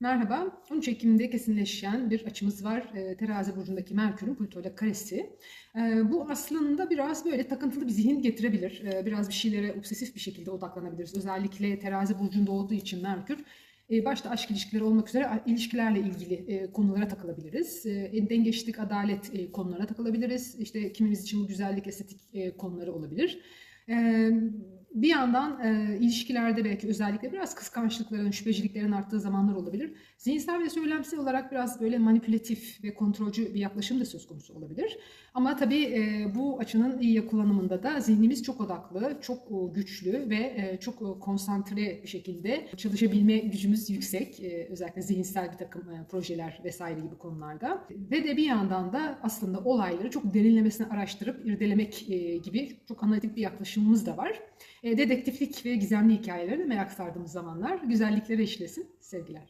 Merhaba. 13 Ekim'de kesinleşen bir açımız var. E, terazi burcundaki Merkür'ün Plüto ile karesi. E, bu aslında biraz böyle takıntılı bir zihin getirebilir. E, biraz bir şeylere obsesif bir şekilde odaklanabiliriz. Özellikle terazi burcunda olduğu için Merkür. E, başta aşk ilişkileri olmak üzere ilişkilerle ilgili e, konulara takılabiliriz. E, dengeçlik, adalet konularına takılabiliriz. İşte kimimiz için bu güzellik, estetik konuları olabilir. Bir yandan e, ilişkilerde belki özellikle biraz kıskançlıkların, şüpheciliklerin arttığı zamanlar olabilir. Zihinsel ve söylemsel olarak biraz böyle manipülatif ve kontrolcü bir yaklaşım da söz konusu olabilir. Ama tabii e, bu açının iyi kullanımında da zihnimiz çok odaklı, çok e, güçlü ve e, çok e, konsantre bir şekilde çalışabilme gücümüz yüksek. E, özellikle zihinsel bir takım e, projeler vesaire gibi konularda. Ve de bir yandan da aslında olayları çok derinlemesine araştırıp irdelemek e, gibi çok analitik bir yaklaşımımız da var. E, dedektiflik ve gizemli hikayelerine merak sardığımız zamanlar güzelliklere işlesin. Sevgiler.